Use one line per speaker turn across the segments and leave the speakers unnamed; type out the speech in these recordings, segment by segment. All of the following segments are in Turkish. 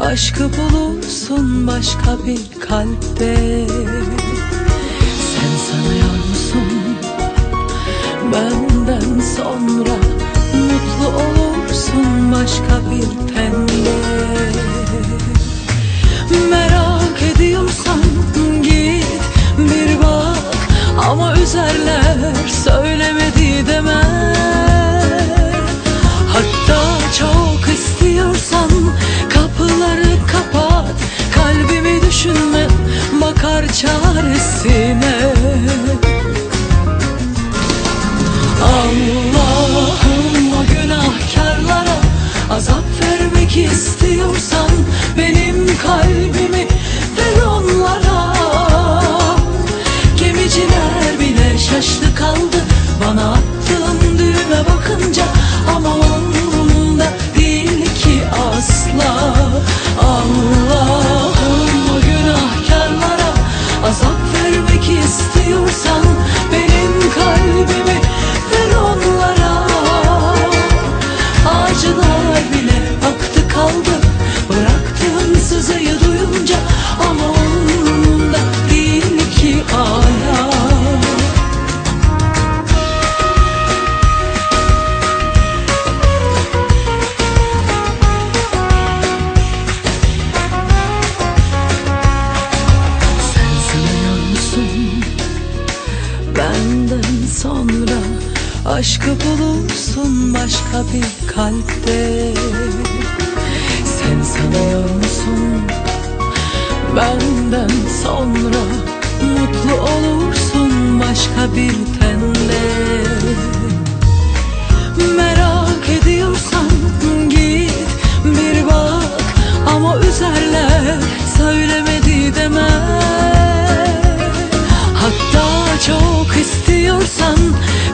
Aşkı bulursun başka bir kalpte. Sen sanıyor musun? Benden sonra Mutlu olursun başka bir tenle. Merak ediyorsan git bir bak Ama üzerler çaresine. Allah'ım o günahkarlara azap vermek istiyorsan Benim kalbimi sonra Aşkı bulursun başka bir kalpte. Sen sanıyor musun? Benden sonra Mutlu olursun başka bir tenle Merak ediyorsan git bir bak Ama üzerler istiyorsan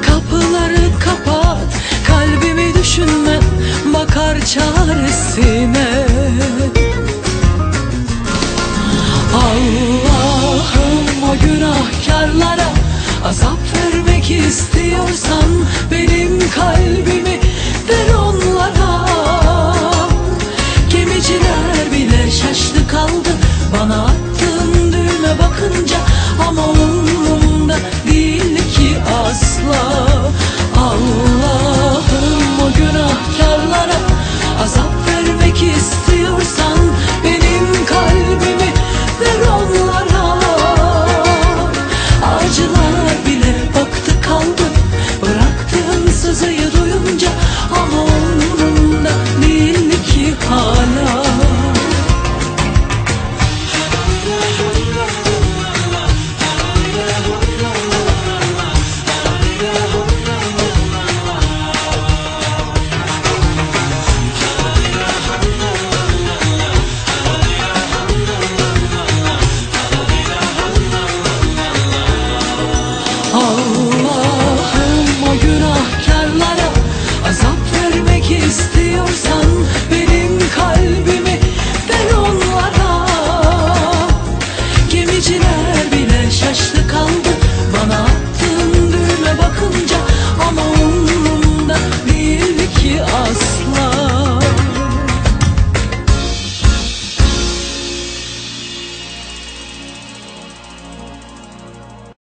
kapıları kapat Kalbimi düşünme bakar çaresine. Allah'ım o günahkarlara azap vermek istiyorsan Gazeteciler bile şaştı kaldı